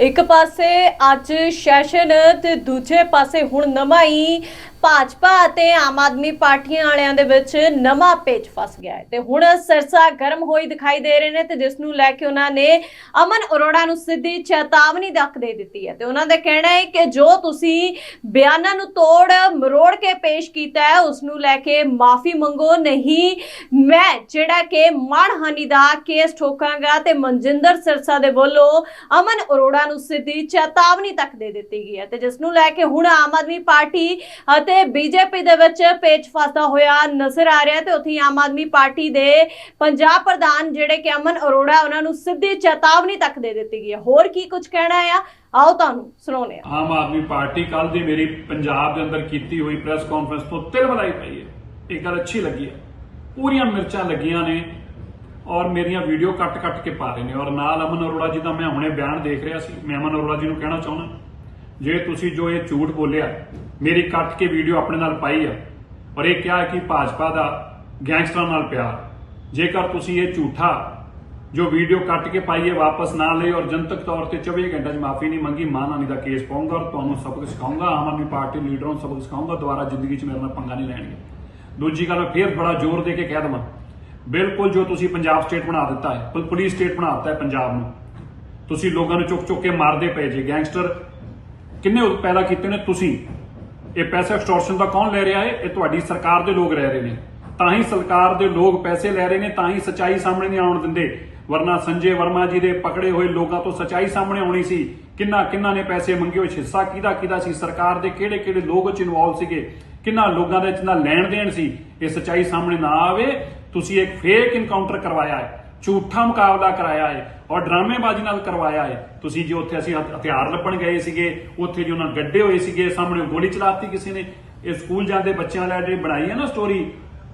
ਇੱਕ ਪਾਸੇ ਅੱਜ ਸੈਸ਼ਨ ਤੇ ਦੂਜੇ ਪਾਸੇ ਹੁਣ ਨਵਾਂ ਹੀ ਭਾਜਪਾ ਅਤੇ ਆਮ ਆਦਮੀ ਪਾਰਟੀਆਂ ਵਾਲਿਆਂ ਦੇ ਵਿੱਚ ਨਵਾਂ ਪੇਚ ਫਸ ਗਿਆ ਹੈ। ਤੇ ਹੁਣ ਸਰਸਾ ਗਰਮ ਹੋਈ ਦਿਖਾਈ ਦੇ ਰਹੇ ਨੇ ਤੇ ਜਿਸ ਨੂੰ ਲੈ ਕੇ ਉਹਨਾਂ ਨੇ ਅਮਨ ਅਰੋੜਾ ਨੂੰ ਸਿੱਧੀ ਚੇਤਾਵਨੀ ਤੱਕ ਦੇ ਦਿੱਤੀ ਹੈ। ਤੇ ਉਹਨਾਂ ਦਾ ਕਹਿਣਾ ਹੈ ਕਿ ਜੋ ਤੁਸੀਂ ਬਿਆਨਾਂ ਨੂੰ ਤੋੜ ਮਰੋੜ ਕੇ ਪੇਸ਼ ਕੀਤਾ ਹੈ, ਉਸ ਨੂੰ ਲੈ ਕੇ ਮਾਫੀ ਮੰਗੋ ਨਹੀਂ। ਮੈਂ ਜਿਹੜਾ ਕਿ ਮਾਣਹਾਨੀ ਦਾ ਕੇਸ ਠੋਕਾਂਗਾ ਤੇ ਮਨਜਿੰਦਰ ਸਿਰਸਾ ਦੇ ਵੱਲੋਂ ਅਮਨ ਅਰੋੜਾ ਨੂੰ ਸਿੱਧੀ ਚੇਤਾਵਨੀ ਤੱਕ ਦੇ ਦਿੱਤੀ ਗਈ ਹੈ। ਤੇ ਜਿਸ ਨੂੰ ਲੈ ਕੇ ਹੁਣ ਆਮ ਆਦਮੀ ਪਾਰਟੀ ਅਤੇ ਬੀਜੇਪੀ ਦੇ ਵਿੱਚ ਪੇਚ ਫਸਦਾ ਹੋਇਆ ਨਜ਼ਰ ਆ ਰਿਹਾ ਤੇ ਉੱਥੇ ਆਮ ਆਦਮੀ ਪਾਰਟੀ ਦੇ ਪੰਜਾਬ ਪ੍ਰਧਾਨ ਜਿਹੜੇ ਕਿ ਅਮਨ ਅਰੋੜਾ, ਉਹਨਾਂ ਨੂੰ ਸਿੱਧੀ ਚੇਤਾਵਨੀ ਤੱਕ ਦੇ ਦਿੱਤੀ ਗਈ ਹੈ। ਹੋਰ ਕੀ ਕੁਝ ਕਹਿਣਾ ਆ? ਆਓ ਤੁਹਾਨੂੰ ਸੁਣਾਉਂਦੇ ਹਾਂ। ਆਮ ਆਦਮੀ ਪਾਰਟੀ ਕੱਲ ਦੀ ਮੇਰੀ ਪੰਜਾਬ ਦੇ ਅੰਦਰ ਕੀਤੀ ਹੋਈ ਪ੍ਰੈਸ ਕਾਨਫਰੰਸ ਤੋਂ ਤਿਲ ਵਧਾਈ ਪਈ ਹੈ। ਇਹ ਗੱਲ ਅੱਛੀ ਲੱਗੀ ਹੈ। ਪੂਰੀਆਂ ਮਿਰਚਾਂ ਲੱਗੀਆਂ ਨੇ ਔਰ ਮੇਰੀਆਂ ਵੀਡੀਓ ਕੱਟ ਕੱਟ ਕੇ ਪਾ ਰਹੇ ਨੇ ਔਰ ਨਾਲ ਅਮਨ ਅਰੋੜਾ ਜੀ ਦਾ ਮੈਂ ਹੁਣੇ ਬਿਆਨ ਦੇਖ ਰਿਹਾ ਸੀ। ਮੈਂ ਅਮਨ ਅਰੋੜਾ ਜੀ ਨੂੰ ਕਹਿਣਾ ਚਾਹੁੰਦਾ। ਜੇ ਤੁਸੀਂ ਜੋ ਇਹ ਝੂਠ ਬੋਲਿਆ, ਮੇਰੀ ਕੱਟ ਕੇ ਵੀਡੀਓ ਆਪਣੇ ਨਾਲ ਪਾਈ ਆ, ਔਰ ਇਹ ਕਿਹਾ ਕਿ ਭਾਜਪਾ ਦਾ ਗੈਂਗਸਟਰਾਂ ਨਾਲ ਪਿਆਰ, ਜੇਕਰ ਤੁਸੀਂ ਇਹ ਝੂਠਾ ਜੋ ਵੀਡੀਓ ਕੱਟ ਕੇ ਪਾਈਏ ਵਾਪਸ ਨਾ ਲਈ ਔਰ ਜਨਤਕ ਤੌਰ ਤੇ 24 ਘੰਟਿਆਂ 'ਚ ਮਾਫੀ ਨਹੀਂ ਮੰਗੀ ਮਾਨਾਨੀ ਦਾ ਕੇਸ ਪਾਉਂਗਾ ਔਰ ਤੁਹਾਨੂੰ ਸਬਕ ਸਿਖਾਉਂਗਾ, ਆਮ ਆਦਮੀ ਪਾਰਟੀ ਲੀਡਰਾਂ ਨੂੰ ਸਬਕ ਸਿਖਾਉਂਗਾ, ਦੁਬਾਰਾ ਜ਼ਿੰਦਗੀ 'ਚ ਮੇਰੇ ਨਾਲ ਪੰਗਾ ਨਹੀਂ ਲੈਣਗੇ। ਦੂਜੀ ਗੱਲ ਮੈਂ ਫੇਰ ਬੜਾ ਜ਼ੋਰ ਦੇ ਕੇ ਕਹਿ ਦਵਾਂ, ਬਿਲਕੁਲ ਜੋ ਤੁਸੀਂ ਪੰਜਾਬ ਸਟੇਟ ਬਣਾ ਦਿੱਤਾ ਹੈ ਪੁ- ਪੁਲਿਸ ਸਟੇਟ ਬਣਾ ਦਿੱਤਾ ਹੈ ਪੰਜਾਬ ਨੂੰ, ਤੁਸੀਂ ਲੋਕਾਂ ਨੂੰ ਚੁੱਕ ਚੁੱਕ ਕੇ ਮਾਰਦੇ ਪਏ ਜੇ, ਗੈਂਗਸਟਰ ਕਿੰਨੇ ਪੈਦਾ ਕੀਤੇ ਨੇ ਤੁਸੀਂ? ਇਹ ਪੈਸਾ ਐਕਸਟੋਰਸ਼ਨ ਦਾ ਕੌਣ ਲੈ ਰਿਹਾ ਹੈ? ਇਹ ਤੁਹਾਡੀ ਸਰਕਾਰ ਦੇ ਲੋਕ ਰਹਿ ਰਹੇ ਨੇ। ਤਾਂ ਹੀ ਸਰਕਾਰ ਦੇ ਲੋਕ ਪੈਸੇ ਲੈ ਰਹੇ ਨੇ, ਤਾਂ ਹੀ ਸਚਾਈ ਸਾਹਮਣੇ ਨਹੀਂ ਆਉਣ ਦਿੰਦੇ। ਵਰਨਾ ਸੰਜੇ ਵਰਮਾ ਜੀ ਦੇ ਪਕੜੇ ਹੋਏ ਲੋਕਾਂ ਤੋਂ ਸਚਾਈ ਸਾਹਮਣੇ ਆਉਣੀ ਸੀ। ਕਿੰਨਾ ਕਿੰਨਾ ਨੇ ਪੈਸੇ ਮੰਗੇ ਹੋਏ? ਹਿੱਸਾ ਕਿਹਦਾ ਕਿਹਦਾ ਸੀ? ਸਰਕਾਰ ਦੇ ਕਿਹੜੇ ਕਿਹੜੇ ਲੋਕ ਚ ਇਨਵੋਲਵ ਸੀਗੇ? ਕਿੰਨਾ ਲੋਕਾਂ ਦੇ ਚ ਲੈਣ ਦੇਣ ਸੀ? ਇਹ ਸਚਾਈ ਸਾਹਮਣੇ ਨਾ ਆਵੇ। ਤੁਸੀਂ ਇੱਕ ਫੇਕ ਇਨਕਾਊਂਟਰ ਕਰਵਾਇਆ ਹੈ। ਝੂਠਾ ਮੁਕਾਬਲਾ ਕਰਾਇਆ ਹੈ ਔਰ ਡਰਾਮੇਬਾਜ਼ੀ ਨਾਲ ਕਰਵਾਇਆ ਹੈ। ਤੁਸੀਂ ਜੋ ਉੱਥੇ ਅਸੀਂ ਹਥਿਆਰ ਲੱਭਣ ਗਏ ਸੀਗੇ, ਉੱਥੇ ਜੋ ਉਹਨਾਂ ਗੱਡੇ ਹੋਏ ਸੀਗੇ, ਸਾਹਮਣੇ ਗੋਲੀ ਚਲਾਤੀ ਕਿਸੇ ਨੇ। ਇਹ ਸਕੂਲ ਜਾਂਦੇ ਬੱਚਿਆਂ ਲਈ ਜਿਹੜੀ ਬਣਾਈ ਹੈ ਨਾ ਸਟੋਰੀ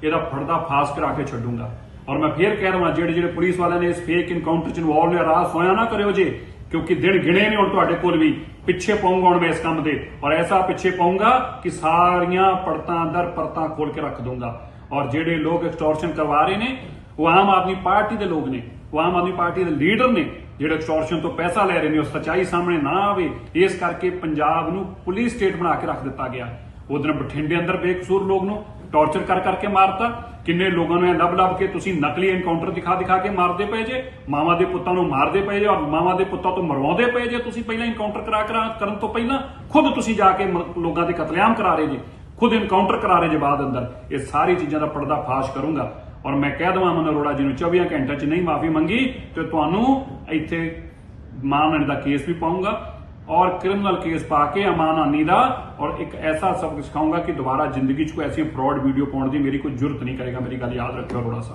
ਇਹਦਾ ਫੜਦਾ, ਫਾਸ ਕਰਾ ਕੇ ਛੱਡੂੰਗਾ। ਔਰ ਮੈਂ ਫੇਰ ਕਹਿ ਰਹਾ ਜਿਹੜੇ ਜਿਹੜੇ ਪੁਲਿਸ ਵਾਲਿਆਂ ਨੇ ਇਸ ਫੇਕ ਇਨਕਾਊਂਟਰ ਚ ਇਨਵੋਲਵ ਹੋਇਆ ਰਾਹ ਸੋਇਆ ਨਾ ਕਰਿਓ ਜੇ, ਕਿਉਂਕਿ ਦਿਨ ਗਿਣੇ ਨੇ ਹੁਣ ਤੁਹਾਡੇ ਕੋਲ ਵੀ, ਪਿੱਛੇ ਪਾਉਂਗਾ ਹੁਣ ਮੈਂ ਇਸ ਕੰਮ ਦੇ। ਔਰ ਐਸਾ ਪਿੱਛੇ ਪਾਉਂਗਾ ਕਿ ਸਾਰੀਆਂ ਪਰਤਾਂ, ਦਰ ਪਰਤਾਂ ਖੋਲ ਕੇ ਰੱਖ ਦੂੰਗਾ ਔਰ ਜਿਹੜੇ ਲੋਕ ਐਕਸਟੋਰਸ਼ਨ ਕਰਵਾ ਰਹੇ ਨੇ ਉਹ ਆਮ ਆਦਮੀ ਪਾਰਟੀ ਦੇ ਲੋਕ ਨੇ, ਉਹ ਆਮ ਆਦਮੀ ਪਾਰਟੀ ਦੇ ਲੀਡਰ ਨੇ, ਜਿਹੜੇ ਐਕਸਟੋਰਸ਼ਨ ਤੋਂ ਪੈਸਾ ਲੈ ਰਹੇ ਨੇ, ਉਹ ਸਚਾਈ ਸਾਹਮਣੇ ਨਾ ਆਵੇ, ਇਸ ਕਰਕੇ ਪੰਜਾਬ ਨੂੰ ਪੁਲਿਸ ਸਟੇਟ ਬਣਾ ਕੇ ਰੱਖ ਦਿੱਤਾ ਗਿਆ। ਉਧਰ ਬਠਿੰਡੇ ਅੰਦਰ ਬੇਕਸੂਰ ਲੋਕ ਨੂੰ ਟੌਰਚਰ ਕਰ ਕਰਕੇ ਮਾਰਤਾ। ਕਿੰਨੇ ਲੋਕਾਂ ਨੂੰ ਲੱਭ ਲੱਭ ਕੇ ਤੁਸੀਂ ਨਕਲੀ ਐਨਕਾਊਂਟਰ ਦਿਖਾ ਦਿਖਾ ਕੇ ਮਾਰਦੇ ਪਏ ਜੇ? ਮਾਵਾਂ ਦੇ ਪੁੱਤਾਂ ਨੂੰ ਮਾਰਦੇ ਪਏ ਜੇ ਔਰ ਮਾਵਾਂ ਦੇ ਪੁੱਤਾਂ ਤੋਂ ਮਰਵਾਉਂਦੇ ਪਏ ਜੇ ਤੁਸੀਂ ਪਹਿਲਾਂ ਐਨਕਾਊਂਟਰ ਕਰਾ ਕਰਾ, ਕਰਨ ਤੋਂ ਪਹਿਲਾਂ? ਖੁਦ ਤੁਸੀਂ ਜਾ ਕੇ ਲੋਕਾਂ ਦੇ ਕਤਲੇਆਮ ਕਰਾ ਰਹੇ ਜੇ। ਖੁਦ ਐਨਕਾਊਂਟਰ ਕਰਾ ਰਹੇ ਜੇ ਬਾਅਦ ਅੰਦਰ। ਇਹ ਸਾਰੀ ਚੀਜ਼ਾਂ ਦਾ ਪਰਦਾ ਫਾਸ਼ ਕਰੂੰਗਾ। ਔਰ ਮੈਂ ਕਹਿ ਦਵਾਂ ਅਮਨ ਅਰੋੜਾ ਜੀ ਨੂੰ 24 ਘੰਟਿਆਂ 'ਚ ਨਹੀਂ ਮਾਫੀ ਮੰਗੀ, ਤੇ ਤੁਹਾਨੂੰ ਇੱਥੇ ਮਾਨਹਾਨੀ ਦਾ ਕੇਸ ਵੀ ਪਾਉਂਗਾ ਔਰ ਕ੍ਰਿਮੀਨਲ ਕੇਸ ਪਾ ਕੇ ਅਮਾਨਹਾਨੀ ਦਾ ਔਰ ਇੱਕ ਐਸਾ ਸਬਕ ਸਿਖਾਉਂਗਾ ਕਿ ਦੁਬਾਰਾ ਜ਼ਿੰਦਗੀ 'ਚ ਕੋਈ ਐਸੀ ਫਰਾਡ ਵੀਡੀਓ ਪਾਉਣ ਦੀ ਮੇਰੀ ਕੋਈ ਜ਼ਰੂਰਤ ਨਹੀਂ ਕਰੇਗਾ। ਮੇਰੀ ਗੱਲ ਯਾਦ ਰੱਖਿਓ ਅਰੋੜਾ ਸਾਹਿਬ।